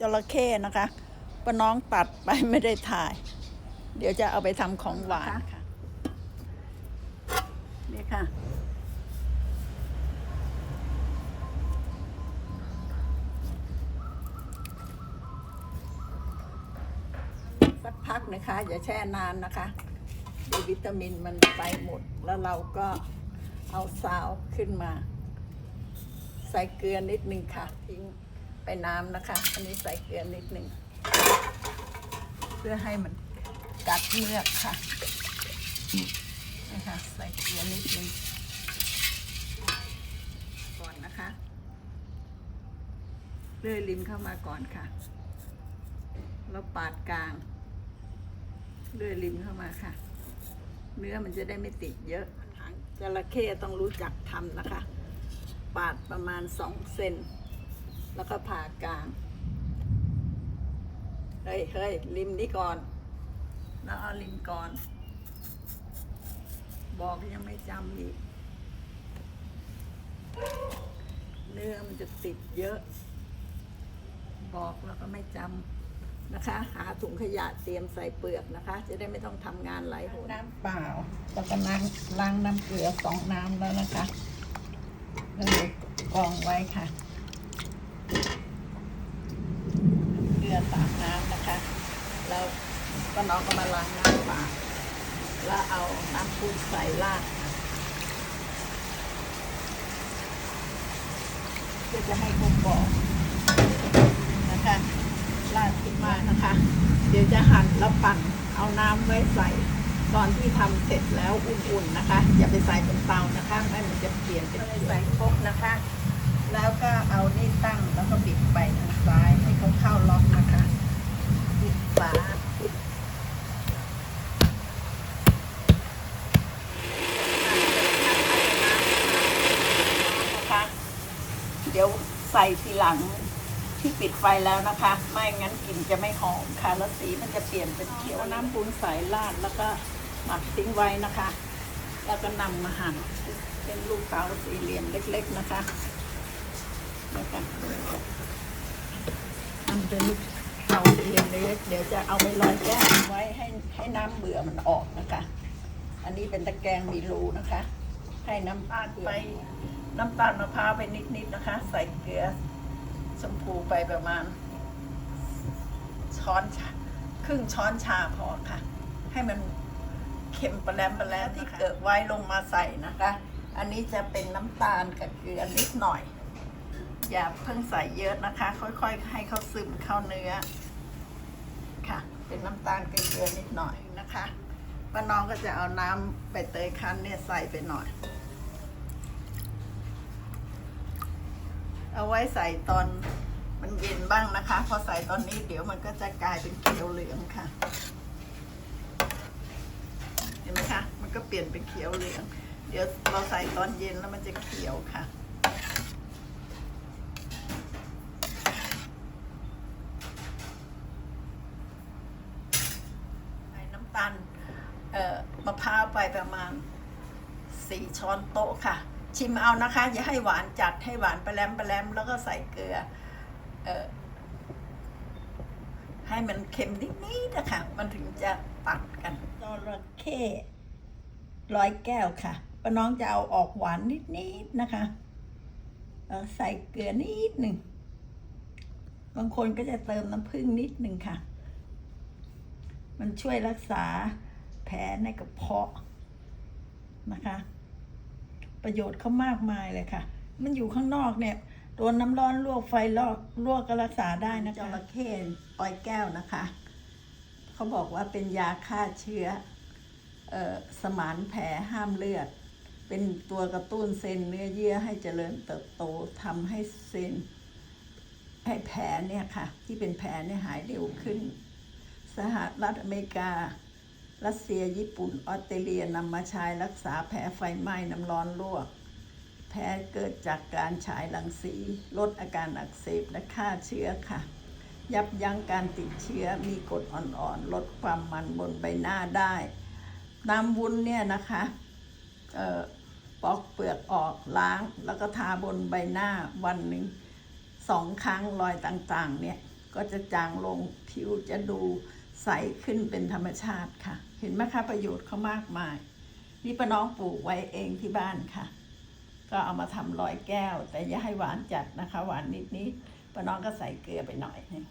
จระเข้นะคะป้าน้องตัดไปไม่ได้ถ่าย เดี๋ยวจะเอาไปทำของหวานค่ะ นี่ค่ะ สักพักนะคะ อย่าแช่นานนะคะเดี๋ยววิตามินมันไปหมด แล้วเราก็เอาซาวขึ้นมา ใส่เกลือนิดนึงค่ะทิ้ง ไปน้ำนะคะ อันนี้ใส่เกลือนิดหนึ่ง เพื่อให้มันกัดเมือกค่ะนะคะใส่เกลือนิดนึงก่อนนะคะเลื่อยลิ้มเข้ามาก่อนค่ะ แล้วปาดกลางเลื่อยลิ้มเข้ามาค่ะ เนื้อมันจะได้ไม่ติดเยอะจระเข้ต้องรู้จักทำนะคะ ปาดประมาณสองเซน แล้วก็ผ่ากลาง เฮ้ยเฮ้ยริมนี้ก่อน แล้วเอาริมก่อน บอกยังไม่จำอีก เนื้อมันจะติดเยอะ บอกแล้วก็ไม่จำนะคะ หาถุงขยะเตรียมใส่เปลือกนะคะ จะได้ไม่ต้องทำงานหลายหนน้ำเปล่าแล้วก็ล้างล้างน้ำเกลือสองน้ำแล้วนะคะแล้วเดี๋ยวกรองไว้ค่ะ เกลือสามน้ำนะคะ แล้ว ก็น้องก็มาล้างน้ำปลาแล้วเอาน้ำปูนใส่ราดเพื่อจะให้คงบอกนะคะราดขึ้นมานะคะ เดี๋ยวจะหั่นแล้วปั่นเอาน้ำไว้ใส่ตอนที่ทำเสร็จแล้วอุ่นๆนะคะ อย่าไปใส่บนเตานะคะไม่มันจะเปลี่ยนเป็นใส่ครกนะคะ แล้วก็เอานี่ตั้งแล้วก็บิดไปทางซ้ายให้เขาเข้าล็อกนะคะบิดฝานะคะเดี๋ยวใส่ทีหลังที่ปิดไฟแล้วนะคะ ไม่งั้นกลิ่นจะไม่หอมค่ะ แล้วสีมันจะเปลี่ยนเป็นเขียวน้ำปูนใสราดแล้วก็หมักทิ้งไว้นะคะ แล้วก็นำมาหั่นเป็นลูกเต๋าสี่เหลี่ยมเล็ก ๆนะคะนะคะทำเป็นลูกเตาสี่เหลี่ยมเล็กเดี๋ยวจะเอาไปลอยแก้วไว้ให้ให้น้ำเบื่อมันออกนะคะ อันนี้เป็นตะแกรงมีรูนะคะ ให้น้ำตาลไป น้ำตาลมะพร้าวไปนิดๆนะคะ ใส่เกลือชมพูไปประมาณ ช้อนชาครึ่งช้อนชาพอค่ะ ให้มันเค็มปลาแรมปลาแรมที่เกิดไว้ลงมาใส่นะคะ อันนี้จะเป็นน้ำตาลกับเกลือนิดหน่อย อย่าเพิ่งใส่เยอะนะคะ ค่อยๆ ให้เขาซึมเข้าเนื้อค่ะ เป็นน้ำตาลกับเกลือนิดหน่อยนะคะป้าน้องก็จะเอาน้ำใบเตยคั้นเนี่ยใส่ไปหน่อย เอาไว้ใส่ตอนมันเย็นบ้างนะคะ พอใส่ตอนนี้เดี๋ยวมันก็จะกลายเป็นเขียวเหลืองค่ะ เห็นไหมคะ มันก็เปลี่ยนเป็นเขียวเหลือง เดี๋ยวเราใส่ตอนเย็นแล้วมันจะเขียวค่ะใส่น้ำตาลเอ่อมะพร้าวไปประมาณสี่ช้อนโต๊ะค่ะ ชิมเอานะคะ อย่าให้หวานจัดให้หวานปลาแรมปลาแรมแล้วก็ใส่เกลือ เออให้มันเค็มนิดๆนะคะมันถึงจะตัดกันจระเข้ร้อยแก้วค่ะป้าน้องจะเอาออกหวานนิดๆนะคะเออใส่เกลือนิดหนึ่ง บางคนก็จะเติมน้ำผึ้งนิดหนึ่งค่ะ มันช่วยรักษาแผลในกระเพาะนะคะ ประโยชน์เขามากมายเลยค่ะ มันอยู่ข้างนอกเนี่ยโดนน้ำร้อนลวกไฟลอกลวกก็รักษาได้นะคะจระเข้ปอยแก้วนะคะ เขาบอกว่าเป็นยาฆ่าเชื้อเออสมานแผลห้ามเลือด เป็นตัวกระตุ้นเซลล์เนื้อเยื่อให้เจริญเติบโตทำให้เซลล์ให้แผลเนี่ยค่ะ ที่เป็นแผลเนี่ยหายเร็วขึ้น สหรัฐอเมริกา รัสเซียญี่ปุ่นออสเตรเลียนำมาใช้รักษาแผลไฟไหม้น้ำร้อนลวก แผลเกิดจากการฉายรังสี ลดอาการอักเสบและฆ่าเชื้อค่ะ ยับยั้งการติดเชื้อมีกรดอ่อนๆ ลดความมันบนใบหน้าได้ น้ำวุ้นเนี่ยนะคะเอ่อปอกเปลือกออกล้าง แล้วก็ทาบนใบหน้าวันหนึ่งสองครั้งรอยต่างๆ เนี่ย ก็จะจางลงผิวจะดูใสขึ้นเป็นธรรมชาติค่ะ เห็นไหมคะประโยชน์เขามากมาย นี่ป้าน้องปลูกไว้เองที่บ้านค่ะ ก็เอามาทำร้อยแก้ว แต่อย่าให้หวานจัดนะคะ หวานนิดๆป้าน้องก็ใส่เกลือไปหน่อยหนึง